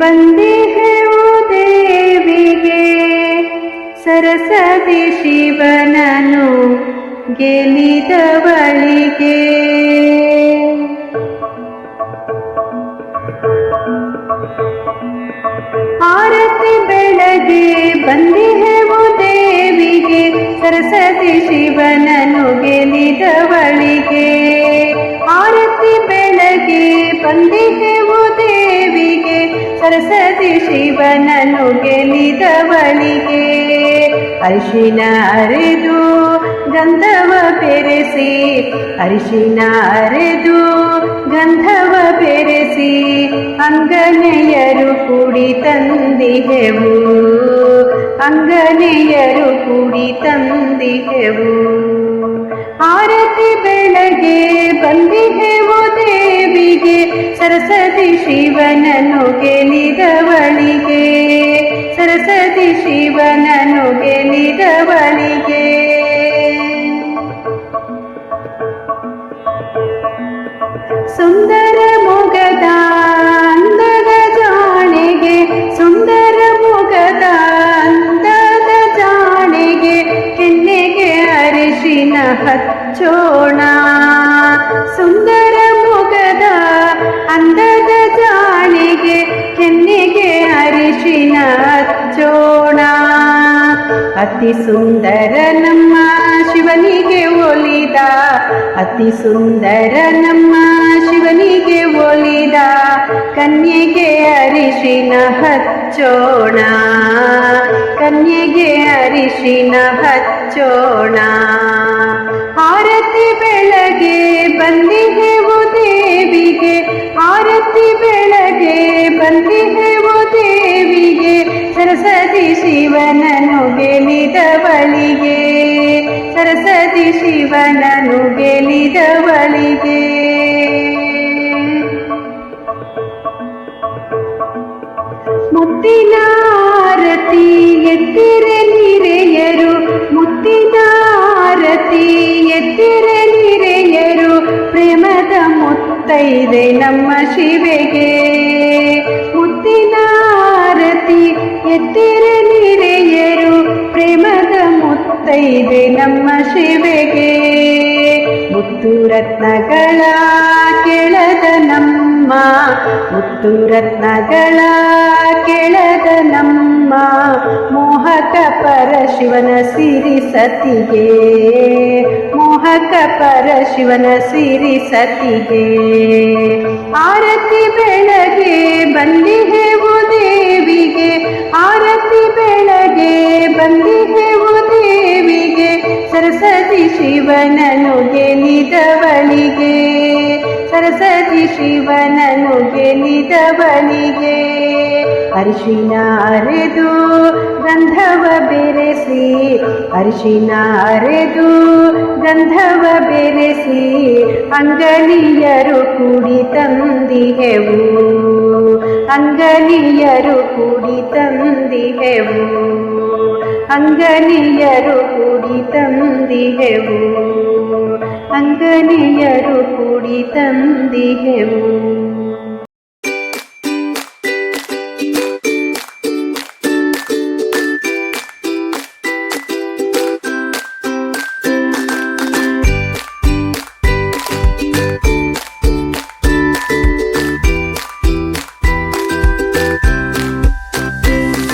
ಬಂದಿಹೆವು ದೇವಿಗೆ. ಸರಸದಿ ಶಿವನನು ಗೆಲಿದವಳಿಗೆ ಆರತಿ ಬೆಳಗ್ಗೆ ಬಂದಿಹೆವು ದೇವಿಗೆ. ಸರಸ್ವತಿ ಶಿವನನು ಗೆಲಿದವಳಿಗೆ ಆರತಿ ಬೆಳಗ್ಗೆ ಬಂದಿಹೆವು ಸರಸ್ವತಿ ಶಿವನನು ಗೆಲಿದವಳಿಗೆ ಅರಿಶಿನ ಅರೆದು ಗಂಧವ ಬೆರೆಸಿ, ಅರಿಶಿನ ಅರೆದು ಗಂಧವ ಬೆರೆಸಿ, ಅಂಗನೆಯರು ಕೂಡಿ ತಂದಿಹೆವು ಅಂಗನೆಯರು ಕೂಡಿ ತಂದಿಹೆವು ಆರತಿ ಬೆಳಗ್ಗೆ ಬಂದಿಹೆವು ದೇವಿಗೆ ಸರಸ್ವತಿ ಶಿವನನು ಗೆಲಿದವಳಿಗೆ ಸರಸ್ವತಿ ಶಿವನನು ಗೆಲಿದವಳಿಗೆ ಸುಂದರ ಮೊಗದ ಅಂದದ ಜಾಣೆಗೆ, ಸುಂದರ ಮೊಗದ ಅಂದದ ಜಾಣೆಗೆ, ಕೆನ್ನೆಗೆ ಅರಿಶಿನ ಹಚ್ಚೋಣ. ಸುಂದರ ಅತಿ ಸುಂದರ ನಮ್ಮ ಶಿವನಿಗೆ ಒಲಿದ, ಅತಿ ಸುಂದರ ನಮ್ಮ ಶಿವನಿಗೆ ಒಲಿದ, ಕನ್ಯೆಗೆ ಅರಿಶಿನ ಹಚ್ಚೋಣ, ಕನ್ಯೆಗೆ ಅರಿಶಿನ ಹಚ್ಚೋಣ. ಆರತಿ ಬೆಳಗ್ಗೆ ಬಂದಿದೆವು ದೇವಿಗೆ, ಆರತಿ ಬೆಳಗ್ಗೆ ಬಂದಿಹೆವು ದೇವಿಗೆ, ಸರಸ್ವತಿ ಶಿವನನು ಗೆಲಿದವಳಿಗೆ ಸರಸ್ವತಿ ಶಿವನನು ಗೆಲಿದವಳಿಗೆ ಮುತ್ತಿನ ಆರತಿ ಎತ್ತಿರೆ ನಿರೆಯರು, ಮುತ್ತಿನ ಆರತಿ ನಿರೆಯರು, ಪ್ರೇಮದ ಮುತ್ತೈದೆ ನಮ್ಮ ಶಿವೆಗೆ. ರತ್ನಗಳ ಕೆಳದ ನಮ್ಮ ಮುತ್ತು ರತ್ನಗಳ ಕೆಳದ ನಮ್ಮ ಮೋಹಕ ಪರ ಶಿವನ ಸಿರಿ ಸತಿಗೆ, ಮೋಹಕ ಪರ ಶಿವನ ಸಿರಿ ಸತಿಗೆ. ಆರತಿ ಬೆಳಗ್ಗೆ ಬಂದಿಹೆವು ಶಿವನನು ಗೆಲಿದವನಿಗೆ ಸರಸ್ವತಿ ಶಿವನನು ಗೆಲಿದವನಿಗೆ ಅರಿಶಿನ ಅರೆದು ಗಂಧವ ಬೆರೆಸಿ ಅರಿಶಿನ ಅರೆದು ಗಂಧವ ಬೆರೆಸಿ. ಅಂಗಲಿಯರು ಕೂಡಿ ತಂದಿಹೆವು ಅಂಗನಿಯರು ಕೂಡಿ ತಂದಿಹೆವು ಅಂಗನಿಯರು ಕೂಡಿ ತಂದಿಹೆವು ಅಂಗನಿಯರು ಕೂಡಿ ತಂದಿಹೆವು Thank you.